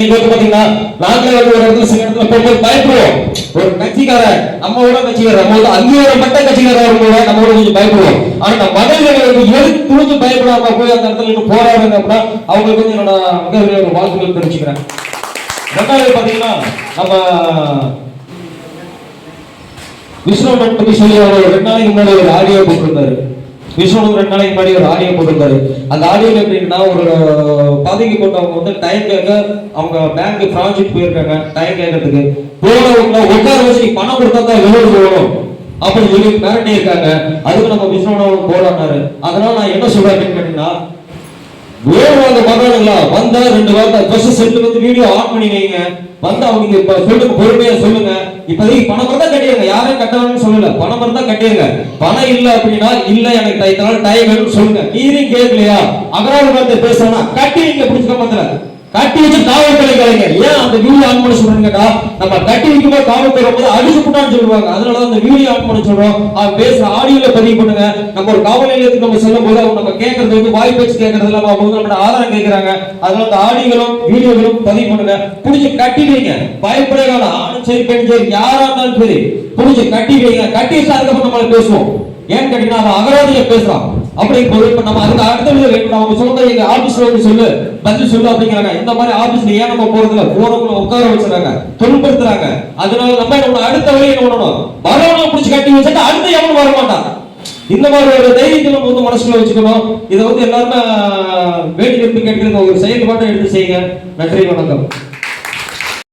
நீங்க பாத்தீங்கன்னா நாங்களே வந்து ஒரு இடத்துல சில இடத்துல போய் போய் பயப்படுவோம். ஒரு கட்சிக்காரன் நம்ம கூட கட்சிக்காரன் நம்ம வந்து அங்கீகாரப்பட்ட கட்சிக்காரன் வரும்போது நம்ம கூட கொஞ்சம் பயப்படுவோம். ஆனா நம்ம மகளிர்கள் வந்து எதுக்கு துணிஞ்சு பயப்படாம போய் அந்த இடத்துல நின்று போராடுங்க அப்படின்னா அவங்களுக்கு வந்து என்னோட மகளிர் வாழ்த்துக்கள் தெரிவிச்சுக்கிறேன். ரெண்டாவது பாத்தீங்கன்னா நம்ம விஸ்வநாத் பற்றி சொல்லி அவர் ரெண்டு நாளைக்கு முன்னாடி ஒரு ஆடியோ போட்டிருந்தாரு விஸ்வநாத் ரெண்டு நாளைக்கு முன்னாடி ஒரு ஆடியோ போட்டிருந்தாரு அந்த ஆடியோல எப்படின்னா ஒரு பதவிக்கு போட்டவங்க வந்து டைம் கேட்க அவங்க பேங்க் ப்ராஜெக்ட் போயிருக்காங்க டைம் கேட்கறதுக்கு. போனவங்க உட்கார வச்சு பணம் கொடுத்தா தான் வெளியூர் போகணும்? அப்படின்னு சொல்லி மிரட்டி இருக்காங்க. அதுக்கு நம்ம விஸ்வநாதன் போராடினாரு அதனால நான் என்ன சொல்றேன் அப்படின்னு கேட்டீங்கன்னா வேறுவாங்க மகானுங்களா வந்தா ரெண்டு வார்த்தை. ஃபர்ஸ்ட் செட்டு வந்து வீடியோ ஆன் பண்ணி வைங்க. வந்து அவங்க இப்ப சொல்லுங்க பொறுமையா சொல்லுங்க. இப்போதைக்கு பணம் தான் கட்டிடுங்க. யாரும் கட்டணும்னு சொல்லல. பணம் தான் கட்டிடுங்க. பணம் இல்ல அப்படின்னா இல்ல எனக்கு தை- டைம் வேணும்னு சொல்லுங்க. நீரையும் கேட்கலையா? அகராறு வார்த்தை பேசுறேன்னா கட்டி நீங்க பிடிச்சிக்க மாத்திர கட்டி வச்சு காவல்துறை கலைங்க ஏன் அந்த வீடியோ ஆன் பண்ண சொல்றீங்கடா நம்ம கட்டி வைக்கும்போது காவல்துறை வரும்போது அடிச்சு புட்டான்னு சொல்லுவாங்க. அதனால அந்த வீடியோ ஆன் பண்ண சொல்றோம். அவன் பேசுற ஆடியோல பதிவு பண்ணுங்க. நம்ம ஒரு காவல் நிலையத்துக்கு நம்ம செல்லும் போது அவங்க நம்ம கேட்கறது வந்து வாய் பேச்சு கேட்கறது இல்லாம அவங்க நம்ம ஆதாரம் கேட்கறாங்க அதனால அந்த ஆடியோகளும் வீடியோகளும் பதிவு பண்ணுங்க. புடிச்சு கட்டி வைங்க. பயப்படையால வேணாம். ஆணும் சரி பெண் சரி யாரா இருந்தாலும் சரி புடிச்சு கட்டி வைங்க. கட்டி வச்சு அதுக்கப்புறம் நம்மள பேசுவோம். ஏன்னு கேட்டீங்கன்னா அவன் அகராதியை பேசுறான். அப்படி பொருள் இப்ப நம்ம அதுக்கு அடுத்த வேணும் அவங்க சொல்ற எங்க ஆபீஸ்ல வந்து சொல்லு. பதில் சொல்லு அப்படிங்கிறாங்க. இந்த மாதிரி ஆபீஸ்ல ஏன் நம்ம போறது இல்ல போறவங்களை உட்கார வச்சுறாங்க. துன்புறுத்துறாங்க. அதனால நம்ம நம்ம அடுத்த வழி என்ன பண்ணணும்? வரவனை பிடிச்சி கட்டி வச்சுட்டு அடுத்த எவனும் வர மாட்டான் இந்த மாதிரி ஒரு தைரியத்தை நம்ம வந்து மனசுல வச்சுக்கணும். இதை வந்து எல்லாருமே வேண்டி விரும்பி கேட்கிறது ஒரு செயல்பாட்டை எடுத்து செய்யுங்க. நன்றி வணக்கம்.